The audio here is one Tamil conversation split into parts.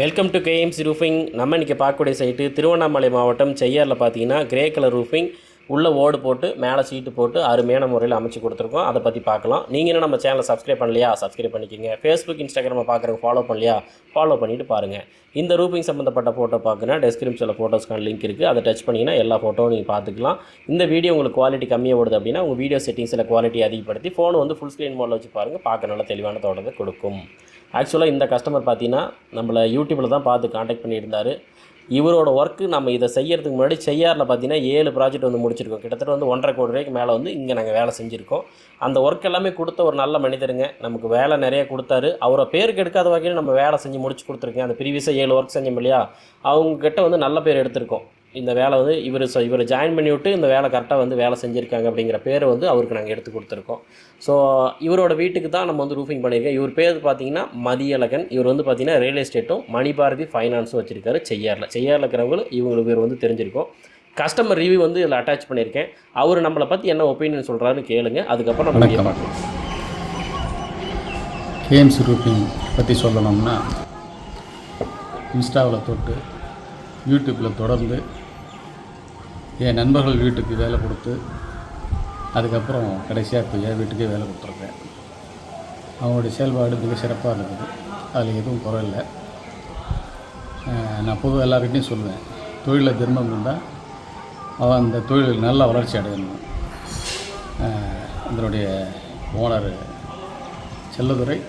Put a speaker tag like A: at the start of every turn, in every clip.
A: வெல்கம் டு கேஎம்சி ரூஃபிங் நம்ம இன்றைக்கி பார்க்கக்கூடிய சைட்டு திருவண்ணாமலை மாவட்டம் செய்யாரில் பார்த்தீங்கன்னா கிரே கலர் ரூஃபிங் உள்ளே ஓடு போட்டு மேலே சீட்டு போட்டு அருமையான முறையில் அமைச்சு கொடுத்துருக்கோம். அதை பற்றி பார்க்கலாம். நீங்கள் என்ன நம்ம சேனலை சப்ஸ்கிரைப் பண்ணலையா? சப்ஸ்கிரைப் பண்ணிக்கோங்க. ஃபேஸ்புக் இன்ஸ்டாகிராமை பார்க்குறவங்க ஃபாலோ பண்ணலையா? ஃபாலோ பண்ணிவிட்டு பாருங்கள் இந்த ரூபிங் சம்மந்தப்பட்ட ஃபோட்டோ பார்க்குன்னா டெஸ்கிரிப்ஷனில் ஃபோட்டோஸ்க்கான லிங்க் இருக்குது அதை டச் பண்ணிங்கன்னா எல்லா ஃபோட்டோவும் நீங்கள் பார்த்துக்கலாம். இந்த வீடியோ உங்களுக்கு குவாலிட்டி கம்மியாக ஓடுது அப்படின்னா உங்கள் வீடியோ செட்டிங்ஸில் குவாலிட்டி அதிகப்படுத்தி ஃபோன் வந்து ஃபுல் ஸ்க்ரீன் மோடில் வச்சு பாருங்கள் பார்க்க நல்ல தெளிவான தோட்டத்தை கொடுக்கும். ஆக்சுவலாக இந்த கஸ்டமர் பார்த்தீங்கன்னா நம்மளை யூடியூப்பில் தான் பார்த்து காண்டாக்ட் பண்ணியிருந்தார். இவரோட ஒர்க்கு நம்ம இதை செய்யறதுக்கு முன்னாடி செய்யாரில் பார்த்தீங்கன்னா ஏழு ப்ராஜெக்ட் வந்து முடிச்சிருக்கோம். கிட்டத்தட்ட வந்து ஒன்றரை கோடி ரூபாய்க்கு மேலே வந்து இங்கே நாங்கள் வேலை செஞ்சுருக்கோம். அந்த ஒர்க் எல்லாமே கொடுத்த ஒரு நல்ல மனிதருங்க. நமக்கு வேலை நிறைய கொடுத்தாரு. அவரை பேருக்கு எடுக்காத வகையில் நம்ம வேலை செஞ்சு முடிச்சு கொடுத்துருக்கேன். அந்த ப்ரீவியஸாக ஏழு ஒர்க் செஞ்சோம் இல்லையா? அவங்கக்கிட்ட வந்து நல்ல பேர் எடுத்திருக்கோம். இந்த வேலை வந்து இவர் இவர் ஜாயின் பண்ணி விட்டு இந்த வேலை கரெக்டாக வந்து வேலை செஞ்சுருக்காங்க அப்படிங்கிற பேரை வந்து அவருக்கு நாங்கள் எடுத்து கொடுத்துருக்கோம். ஸோ இவரோட வீட்டுக்கு தான் நம்ம வந்து ரூஃபிங் பண்ணியிருக்கோம். இவர் பேர் பார்த்தீங்கன்னா மதியழகன். இவர் வந்து பார்த்தீங்கன்னா ரியல் எஸ்டேட்டும் மணிபாரதி ஃபைனான்ஸும் வச்சிருக்காரு செய்யாரில். செய்யாரில் இருக்கிறவங்க இவங்களுக்கு பேர் வந்து தெரிஞ்சிருக்கும். கஸ்டமர் ரிவ்யூ வந்து இதில் அட்டாச் பண்ணியிருக்கேன். அவர் நம்மளை பற்றி என்ன ஒப்பீனியன் சொல்கிறாருன்னு கேளுங்க. அதுக்கப்புறம் நம்ம
B: கேஎம்சி ரூட்டிங் பற்றி சொல்லணும்னா இன்ஸ்டாவில் தொட்டு யூடியூப்பில் தொடர்ந்து என் நண்பர்கள் வீட்டுக்கு வேலை கொடுத்து அதுக்கப்புறம் கடைசியாக இப்போ என் வீட்டுக்கே வேலை கொடுத்துருக்கேன். அவங்களுடைய செயல்பாடு மிக சிறப்பாக இருக்குது அதில் எதுவும் குறையில்லை நான் பொதுவாக எல்லாருக்கிட்டையும் சொல்லுவேன் தொழிலில் திரும்ப இருந்தால் அவன் அந்த தொழில் நல்லா வளர்ச்சி அடையணும். அதனுடைய ஓனர் செல்லதுரை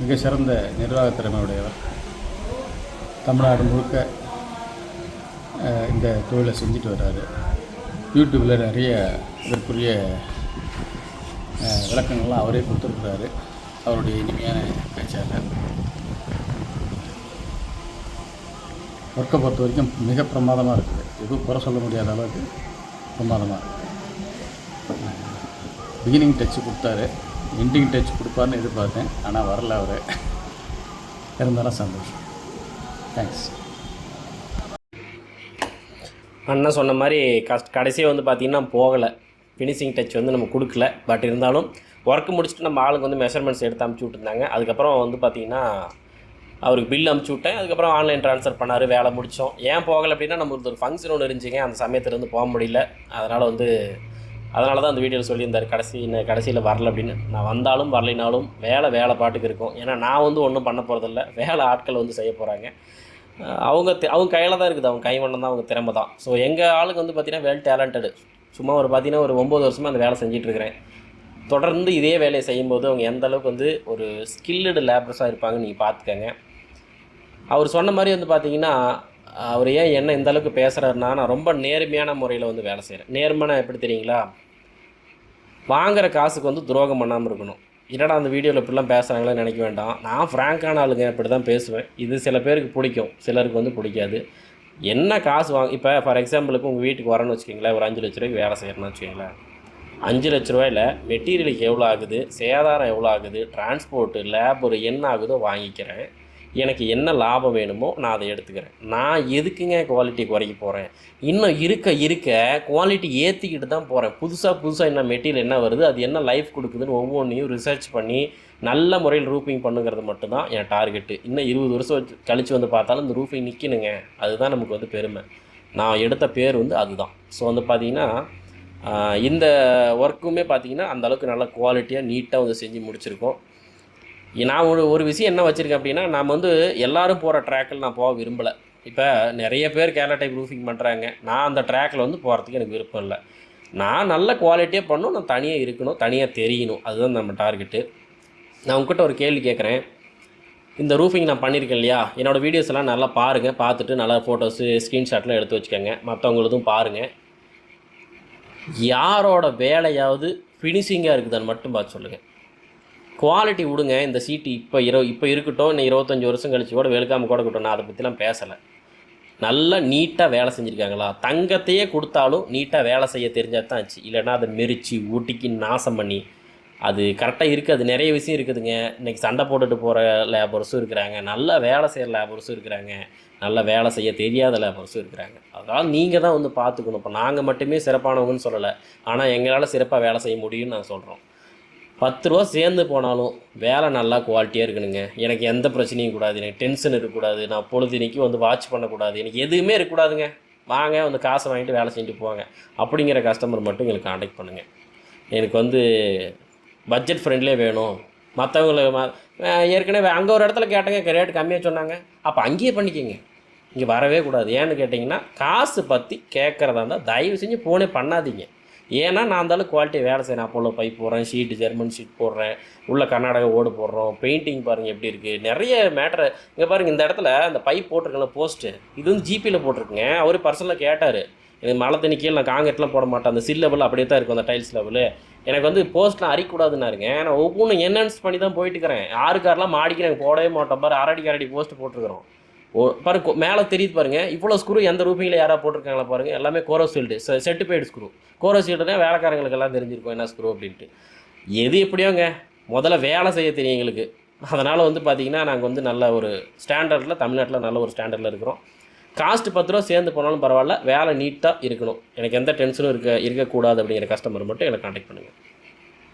B: மிக சிறந்த நிர்வாகத் திறமையுடையவர். தமிழ்நாடு முழுக்க இந்த தொழிலை செஞ்சுட்டு வர்றாரு. யூடியூப்பில் நிறைய இதற்குரிய விளக்கங்கள்லாம் அவரே கொடுத்துருக்குறாரு. அவருடைய இனிமையான பேச்சாளர். ஒர்க்கை பொறுத்த வரைக்கும் மிக பிரமாதமாக இருக்குது. எதுவும் குறை சொல்ல முடியாத அளவுக்கு பிரமாதமாக இருக்குது. பிகினிங் டச் கொடுத்தாரு. எண்டிங் டச் கொடுப்பாருன்னு எதிர்பார்த்தேன். ஆனால் வரல அவர். இருந்தாலும் சந்தோஷம். தேங்க்ஸ்
A: அண்ணன் சொன்ன மாதிரி கஷ்ட கடைசியாக வந்து பார்த்திங்கன்னா போகலை. ஃபினிஷிங் டச் வந்து நம்ம கொடுக்கல. பட் இருந்தாலும் ஒர்க் முடிச்சுட்டு நம்ம ஆளுக்கு வந்து மெஷர்மெண்ட்ஸ் எடுத்து அமுச்சு விட்டுருந்தாங்க. அதுக்கப்புறம் வந்து பார்த்திங்கன்னா அவருக்கு பில் அமுச்சு விட்டேன். அதுக்கப்புறம் ஆன்லைன் ட்ரான்ஸ்ஃபர் பண்ணார் வேலை முடித்தோம் ஏன் போகலை அப்படின்னா நம்மளுக்கு ஒரு ஃபங்க்ஷன் ஒன்று இருந்துச்சுங்க. அந்த சமயத்துலேருந்து போக முடியல. அதனால் வந்து அதனால தான் அந்த வீடியோவில் சொல்லியிருந்தார் கடைசி கடைசியில் வரல அப்படின்னு. நான் வந்தாலும் வரலைனாலும் வேலை வேலை பாட்டுக்கு இருக்கும். ஏன்னா நான் வந்து ஒன்றும் பண்ண போகிறதில்ல வேலை ஆட்கள் வந்து செய்ய போகிறாங்க அவங்க அவங்க கையில் தான் இருக்குது. அவங்க கைவண்ணம் தான் அவங்க திறமை தான். ஸோ எங்கள் ஆளுக்கு வந்து பார்த்திங்கன்னா வெல் டேலண்டடு சும்மா ஒரு பார்த்தீங்கன்னா ஒரு ஒம்பது வருஷமாக அந்த வேலை செஞ்சிட்ருக்கிறேன் தொடர்ந்து இதே வேலையை செய்யும்போது அவங்க எந்த அளவுக்கு வந்து ஒரு ஸ்கில்டு லேபர்ஸாக இருப்பாங்கன்னு நீங்கள் பார்த்துக்கங்க அவர் சொன்ன மாதிரி வந்து பார்த்தீங்கன்னா அவர் ஏன் என்ன இந்த அளவுக்கு பேசுகிறாருன்னா நான் ரொம்ப நேர்மையான முறையில் வந்து வேலை செய்கிறேன் நேர்மையான எப்படி தெரியுங்களா? வாங்குகிற காசுக்கு வந்து துரோகம் பண்ணாமல் இருக்கணும். என்னடா அந்த வீடியோவில் இப்படிலாம் பேசுகிறாங்களே நினைக்க வேண்டாம். நான் ஃப்ராங்கான ஆளுங்க இப்படி தான் பேசுவேன். இது சில பேருக்கு பிடிக்கும். சிலருக்கு வந்து பிடிக்காது. என்ன காசு வாங்க இப்போ ஃபார் எக்ஸாம்பிளுக்கு உங்கள் வீட்டுக்கு வரேன்னு வச்சுக்கிங்களேன். ஒரு அஞ்சு லட்ச ரூபாய்க்கு வேலை செய்யணும்னு வச்சுக்கோங்களேன். அஞ்சு லட்ச ரூபாயில் மெட்டீரியலுக்கு எவ்வளோ ஆகுது சேதாரம் எவ்வளோ ஆகுது டிரான்ஸ்போர்ட்டு லேபர் என்ன ஆகுதோ வாங்கிக்கிறேன். எனக்கு என்ன லாபம் வேணுமோ நான் அதை எடுத்துக்கிறேன். நான் எதுக்குங்க குவாலிட்டி குறைக்க போகிறேன் இன்னும் இருக்க இருக்க குவாலிட்டி ஏற்றிக்கிட்டு தான் போகிறேன் புதுசாக புதுசாக என்ன மெட்டீரியல் என்ன வருது அது என்ன லைஃப் கொடுக்குதுன்னு ஒவ்வொன்றையும் ரிசர்ச் பண்ணி நல்ல முறையில் ரூஃபிங் பண்ணுங்கிறது மட்டும்தான் என் டார்கெட்டு இன்னும் இருபது வருஷம் வச்சு கழித்து வந்து பார்த்தாலும் இந்த ரூஃபிங் நிற்கணுங்க அதுதான் நமக்கு வந்து பெருமை. நான் எடுத்த பேர் வந்து அதுதான். ஸோ வந்து பார்த்திங்கன்னா இந்த ஒர்க்குமே பார்த்திங்கன்னா அந்த அளவுக்கு நல்ல குவாலிட்டியாக நீட்டாக வந்து செஞ்சு முடிச்சிருக்கோம். நான் ஒரு ஒரு விஷயம் என்ன வச்சுருக்கேன் அப்படின்னா நான் வந்து எல்லாரும் போகிற ட்ராக்கில் நான் போக விரும்பலை. இப்போ நிறைய பேர் கேரளா டைப் ரூஃபிங் பண்ணுறாங்க நான் அந்த ட்ராக்கில் வந்து போகிறதுக்கு எனக்கு விருப்பம் இல்லை. நான் நல்ல குவாலிட்டியாக பண்ணணும் நான் தனியாக இருக்கணும் தனியாக தெரியணும். அதுதான் நம்ம டார்கெட்டு நான் உங்ககிட்ட ஒரு கேள்வி கேட்குறேன் இந்த ரூஃபிங் நான் பண்ணியிருக்கேன் இல்லையா? என்னோடய வீடியோஸ் எல்லாம் நல்லா பாருங்கள் பார்த்துட்டு நல்லா ஃபோட்டோஸு ஸ்க்ரீன்ஷாட்லாம் எடுத்து வச்சுக்கோங்க. மற்றவங்களதும் பாருங்கள் யாரோட வேலையாவது ஃபினிஷிங்காக இருக்குதான்னு மட்டும் பார்த்து சொல்லுங்கள் குவாலிட்டி விடுங்க. இந்த சீட்டு இப்போ இரு இப்போ இருக்கட்டும் இன்னும் இருபத்தஞ்சி வருஷம் கழிச்சு கூட வெளுக்காமல் கூட இருக்கட்டும். நான் அதை பற்றிலாம் பேசலை. நல்லா நீட்டாக வேலை செஞ்சுருக்காங்களா? தங்கத்தையே கொடுத்தாலும் நீட்டாக வேலை செய்ய தெரிஞ்சால் தான் ஆச்சு. இல்லைன்னா அதை மெரிச்சு ஊட்டிக்கு நாசம் பண்ணி அது கரெக்டாக இருக்குது அது நிறைய விஷயம் இருக்குதுங்க. இன்றைக்கி சண்டை போட்டுட்டு போகிற லேபர்ஸும் இருக்கிறாங்க. நல்லா வேலை செய்கிற லேபர்ஸும் இருக்கிறாங்க. நல்லா வேலை செய்ய தெரியாத லேபர்ஸும் இருக்கிறாங்க. அதனால் நீங்கள் தான் வந்து பார்த்துக்கணும். இப்போ நாங்கள் மட்டுமே சிறப்பானவங்கன்னு சொல்லலை. ஆனால் எங்களால் சிறப்பாக வேலை செய்ய முடியும்னு நான் சொல்கிறோம் பத்து ரூபா சேர்ந்து போனாலும் வேலை நல்லா குவாலிட்டியாக இருக்கணுங்க. எனக்கு எந்த பிரச்சனையும் கூடாது. எனக்கு டென்ஷன் இருக்கக்கூடாது. நான் பொழுதுனைக்கும் வந்து வாட்ச் பண்ணக்கூடாது. எனக்கு எதுவுமே இருக்கக்கூடாதுங்க. வாங்க வந்து காசை வாங்கிட்டு வேலை செஞ்சுட்டு போவாங்க. அப்படிங்கிற கஸ்டமர் மட்டும் எங்களுக்கு காண்டாக்ட் பண்ணுங்கள் எனக்கு வந்து பட்ஜெட் ஃப்ரெண்ட்லே வேணும். மற்றவங்கள ஏற்கனவே அங்கே ஒரு இடத்துல கேட்டேங்க. ரேட் கம்மியாக சொன்னாங்க. அப்போ அங்கேயே பண்ணிக்கோங்க. இங்கே வரவே கூடாது. ஏன்னு கேட்டிங்கன்னா காசு பற்றி கேட்குறதா இருந்தால் தயவு செஞ்சு ஃபோனே பண்ணாதீங்க. ஏன்னா நான் இருந்தாலும் குவாலிட்டி வேலை செய்கிறேன் அப்போலோ பைப் போடுறேன் ஷீட் ஜெர்மன் ஷீட் போடுறேன். உள்ள கர்நாடகா ஓடு போடுறோம். பெயிண்டிங் பாருங்கள் எப்படி இருக்குது நிறைய மேட்ரு இங்கே பாருங்கள் இந்த இடத்துல அந்த பைப் போட்டிருக்கல போஸ்ட்டு இது வந்து ஜிபியில் போட்டிருக்குங்க. அவர் பர்சனலாக கேட்டார். எனக்கு மழை தண்ணி கீழே நான் காங்கிரட்லாம் போட மாட்டேன். அந்த சில் லெவலில் அப்படியே தான் இருக்கும் அந்த டைல்ஸ் லெவலு எனக்கு வந்து போஸ்ட்லாம் அரிக்கூடாதுன்னாருங்க. நான் ஒவ்வொன்றும் என்ஹான்ஸ் பண்ணி தான் போயிட்டு இருக்கிறேன் ஆறு கார்லாம் மாடிக்கு நாங்கள் போடவே மாட்டோம். பாரு அரடி அரடி போஸ்ட் போட்டிருக்கிறோம். ஓ பாரு மேலே தெரியுது பாருங்க. இவ்வளோ ஸ்க்ரூ எந்த ரூபிங்கில் யாராவது போட்டிருக்காங்களா பாருங்கள் எல்லாமே கோரோசீல்டு செட்டுபைடு ஸ்க்ரூ கோரோசீல்டுனா வேலைக்காரங்களுக்கு எல்லாம் தெரிஞ்சிருக்கும் என்ன ஸ்க்ரூ அப்படின்ட்டு. எது எப்படியோங்க? முதல்ல வேலை செய்ய தெரியும் எங்களுக்கு. அதனால் வந்து பார்த்திங்கன்னா நாங்கள் வந்து நல்ல ஒரு ஸ்டாண்டர்டில் தமிழ்நாட்டில் நல்ல ஒரு ஸ்டாண்டர்டில் இருக்கிறோம். காஸ்ட் பத்து ரூபா சேர்ந்து போனாலும் பரவாயில்ல. வேலை நீட்டாக இருக்கணும். எனக்கு எந்த டென்ஷனும் இருக்க இருக்கக்கூடாது அப்படிங்கிற கஸ்டமர் மட்டும் எனக்கு கான்டாக்ட் பண்ணுங்கள்